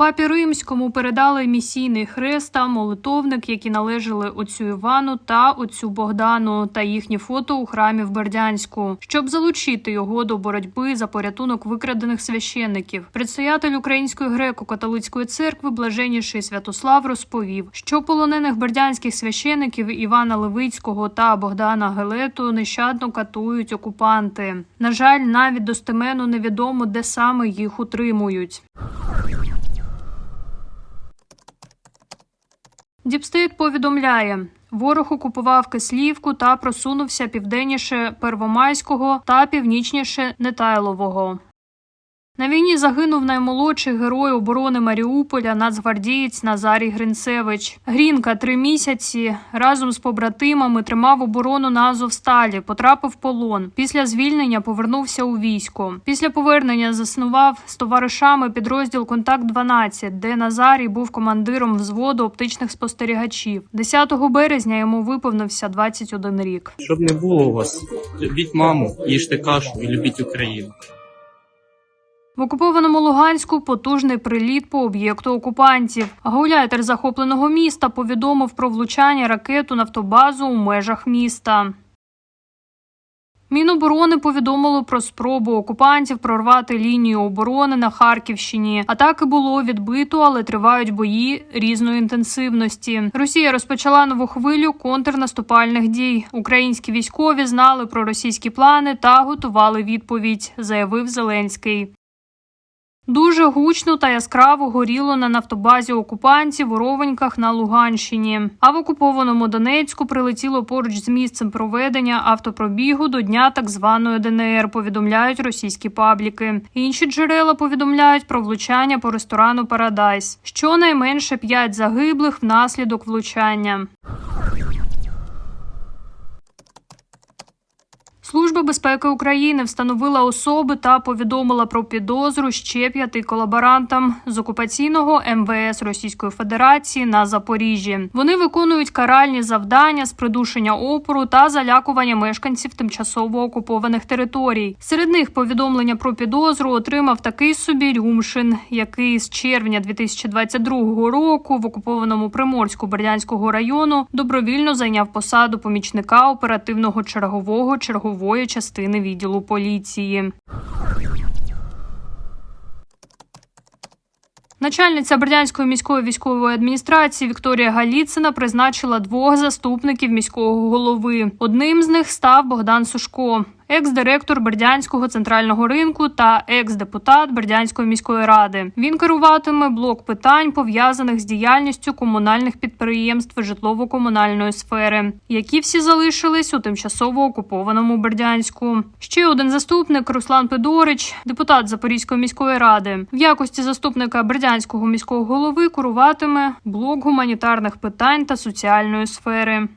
Папі Римському передали місійний хрест та молитовник, які належали отцю Івану та отцю Богдану, та їхні фото у храмі в Бердянську, щоб залучити його до боротьби за порятунок викрадених священників. Предстоятель Української греко-католицької церкви, блаженніший Святослав, розповів, що полонених бердянських священиків Івана Левицького та Богдана Гелету нещадно катують окупанти. На жаль, навіть достеменно невідомо, де саме їх утримують. Діпстейт повідомляє. Ворог окупував Кислівку та просунувся південніше Первомайського та північніше Нетайлового. На війні загинув наймолодший герой оборони Маріуполя, нацгвардієць Назарій Гринцевич. Грінка три місяці разом з побратимами тримав оборону на Азовсталі, потрапив в полон. Після звільнення повернувся у військо. Після повернення заснував з товаришами підрозділ Контакт 12 де Назарій був командиром взводу оптичних спостерігачів. 10 березня йому виповнився 21 рік. Щоб не було у вас, любіть маму, їжте кашу і любіть Україну. В окупованому Луганську потужний приліт по об'єкту окупантів. Гауляйтер захопленого міста повідомив про влучання ракету нафтобазу у межах міста. Міноборони повідомило про спробу окупантів прорвати лінію оборони на Харківщині. Атаки було відбито, але тривають бої різної інтенсивності. Росія розпочала нову хвилю контрнаступальних дій. Українські військові знали про російські плани та готували відповідь, заявив Зеленський. Дуже гучно та яскраво горіло на нафтобазі окупантів у Ровеньках на Луганщині. А в окупованому Донецьку прилетіло поруч з місцем проведення автопробігу до дня так званої ДНР. Повідомляють російські пабліки. Інші джерела повідомляють про влучання по ресторану Парадайс. Щонайменше п'ять загиблих внаслідок влучання. Служба безпеки України встановила особи та повідомила про підозру ще п'яти колаборантам з окупаційного МВС Російської Федерації на Запоріжжі. Вони виконують каральні завдання з придушення опору та залякування мешканців тимчасово окупованих територій. Серед них повідомлення про підозру отримав такий собі Рюмшин, який з червня 2022 року в окупованому Приморську Бердянського району добровільно зайняв посаду помічника оперативного чергового чергового чергової частини відділу поліції. Начальниця Бердянської міської військової адміністрації Вікторія Галіцина призначила двох заступників міського голови. Одним з них став Богдан Сушко, екс-директор Бердянського центрального ринку та екс-депутат Бердянської міської ради. Він керуватиме блок питань пов'язаних з діяльністю комунальних підприємств житлово-комунальної сфери, які всі залишились у тимчасово окупованому Бердянську. Ще один заступник Руслан Педорич, депутат Запорізької міської ради, в якості заступника Бердянського міського голови куруватиме блок гуманітарних питань та соціальної сфери.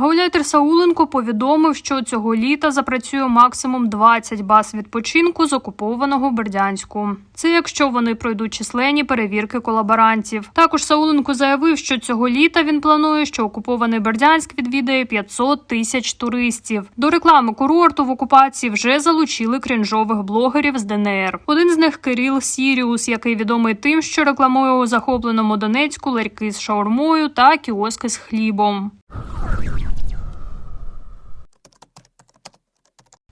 Гауляйтер Сауленко повідомив, що цього літа запрацює максимум 20 баз відпочинку з окупованого Бердянську. Це якщо вони пройдуть численні перевірки колаборантів. Також Сауленко заявив, що цього літа він планує, що окупований Бердянськ відвідає 500 тисяч туристів. До реклами курорту в окупації вже залучили крінжових блогерів з ДНР. Один з них Кирил Сіріус, який відомий тим, що рекламує у захопленому Донецьку ларьки з шаурмою та кіоски з хлібом.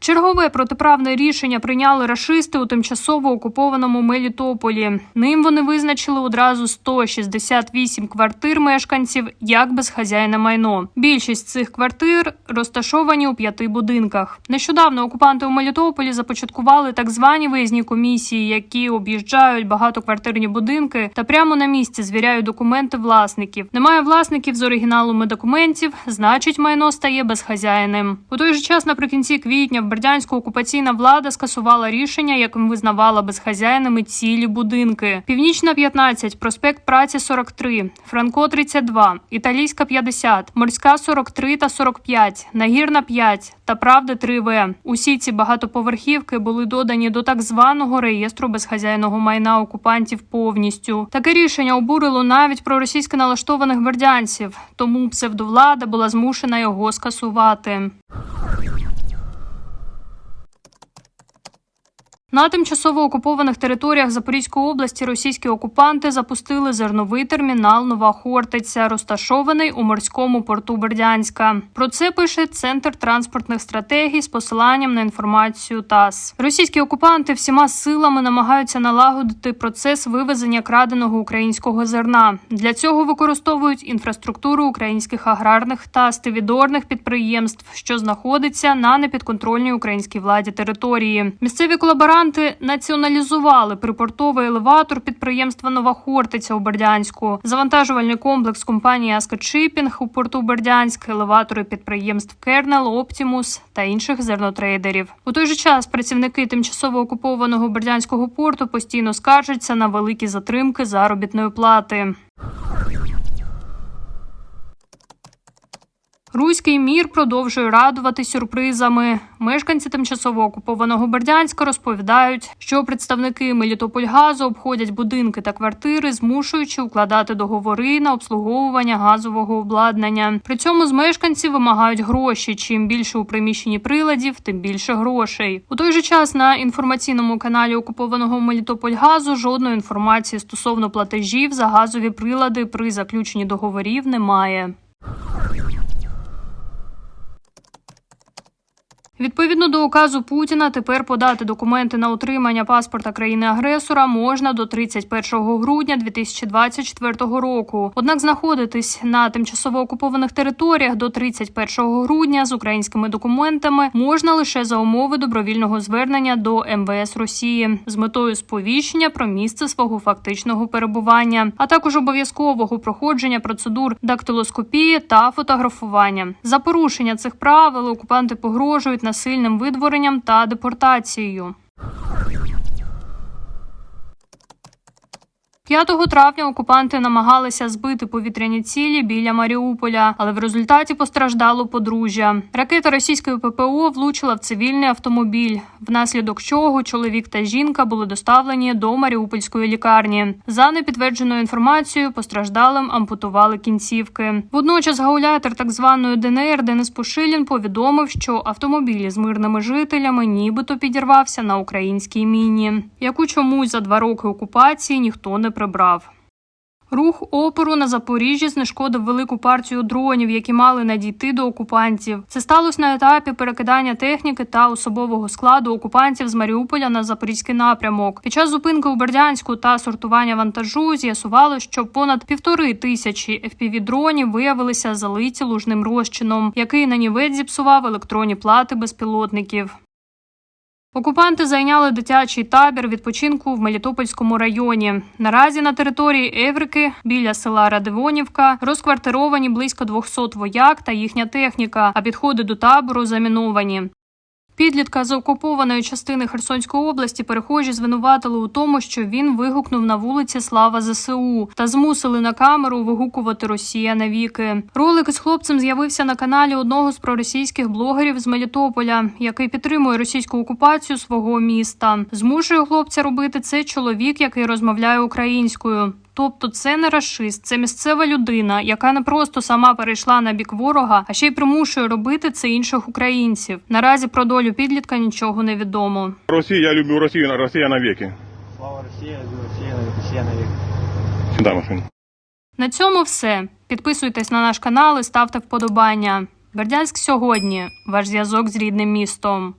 Чергове протиправне рішення прийняли рашисти у тимчасово окупованому Мелітополі. Ним вони визначили одразу 168 квартир мешканців як безхазяйне майно. Більшість цих квартир розташовані у п'яти будинках. Нещодавно окупанти у Мелітополі започаткували так звані виїзні комісії, які об'їжджають багатоквартирні будинки та прямо на місці звіряють документи власників. Немає власників з оригіналами документів, значить майно стає безхазяйним. У той же час наприкінці квітня в Бердянську окупаційна влада скасувала рішення, яким визнавала безхазяйними цілі будинки. Північна 15, проспект Праці 43, Франко 32, Італійська 50, Морська 43 та 45, Нагірна 5 та Правда 3В. Усі ці багатоповерхівки були додані до так званого реєстру безхазяйного майна окупантів повністю. Таке рішення обурило навіть проросійсько налаштованих бердянців, тому псевдовлада була змушена його скасувати. На тимчасово окупованих територіях Запорізької області російські окупанти запустили зерновий термінал Нова Хортиця, розташований у морському порту Бердянська. Про це пише Центр транспортних стратегій з посиланням на інформацію ТАСС. Російські окупанти всіма силами намагаються налагодити процес вивезення краденого українського зерна. Для цього використовують інфраструктуру українських аграрних та стивідорних підприємств, що знаходиться на непідконтрольній українській владі території. Місцеві колаборанти націоналізували припортовий елеватор підприємства Нова Хортиця у Бердянську, завантажувальний комплекс компанії Аска Чипінг у порту Бердянськ, елеватори підприємств Кернел, Оптімус та інших зернотрейдерів. У той же час працівники тимчасово окупованого бердянського порту постійно скаржаться на великі затримки заробітної плати. Руський мір продовжує радувати сюрпризами. Мешканці тимчасово окупованого Бердянська розповідають, що представники Мелітопольгазу обходять будинки та квартири, змушуючи укладати договори на обслуговування газового обладнання. При цьому з мешканців вимагають гроші. Чим більше у приміщенні приладів, тим більше грошей. У той же час на інформаційному каналі окупованого Мелітопольгазу жодної інформації стосовно платежів за газові прилади при заключенні договорів немає. Відповідно до указу Путіна, тепер подати документи на отримання паспорта країни-агресора можна до 31 грудня 2024 року. Однак знаходитись на тимчасово окупованих територіях до 31 грудня з українськими документами можна лише за умови добровільного звернення до МВС Росії з метою сповіщення про місце свого фактичного перебування, а також обов'язкового проходження процедур дактилоскопії та фотографування. За порушення цих правил окупанти погрожують насильним видворенням та депортацією. 5 травня окупанти намагалися збити повітряні цілі біля Маріуполя, але в результаті постраждало подружжя. Ракета російської ППО влучила в цивільний автомобіль, внаслідок чого чоловік та жінка були доставлені до Маріупольської лікарні. За непідтвердженою інформацією, постраждалим ампутували кінцівки. Водночас гауляйтер так званої ДНР Денис Пушилін повідомив, що автомобіль з мирними жителями нібито підірвався на українській міні, яку чомусь за два роки окупації ніхто не прибрав. Рух опору на Запоріжжі знешкодив велику партію дронів, які мали надійти до окупантів. Це сталося на етапі перекидання техніки та особового складу окупантів з Маріуполя на запорізький напрямок. Під час зупинки у Бердянську та сортування вантажу з'ясувало, що понад півтори тисячі fpv дронів виявилися залиті лужним розчином, який нанівець зіпсував електронні плати безпілотників. Окупанти зайняли дитячий табір відпочинку в Мелітопольському районі. Наразі на території Еврики біля села Радивонівка розквартировані близько 200 вояк та їхня техніка, а підходи до табору заміновані. Підлітка з окупованої частини Херсонської області перехожі звинуватили у тому, що він вигукнув на вулиці Слава ЗСУ та змусили на камеру вигукувати Росія навіки. Ролик із хлопцем з'явився на каналі одного з проросійських блогерів з Мелітополя, який підтримує російську окупацію свого міста. Змушує хлопця робити це чоловік, який розмовляє українською. Тобто це не рашист, це місцева людина, яка не просто сама перейшла на бік ворога, а ще й примушує робити це інших українців. Наразі про долю підлітка нічого не відомо. Росію, я люблю Росію, Росія навіки. Слава Росії, люблю Росія навік. Сюди машину. На цьому все. Підписуйтесь на наш канал і ставте вподобання. Бердянськ сьогодні. Ваш зв'язок з рідним містом.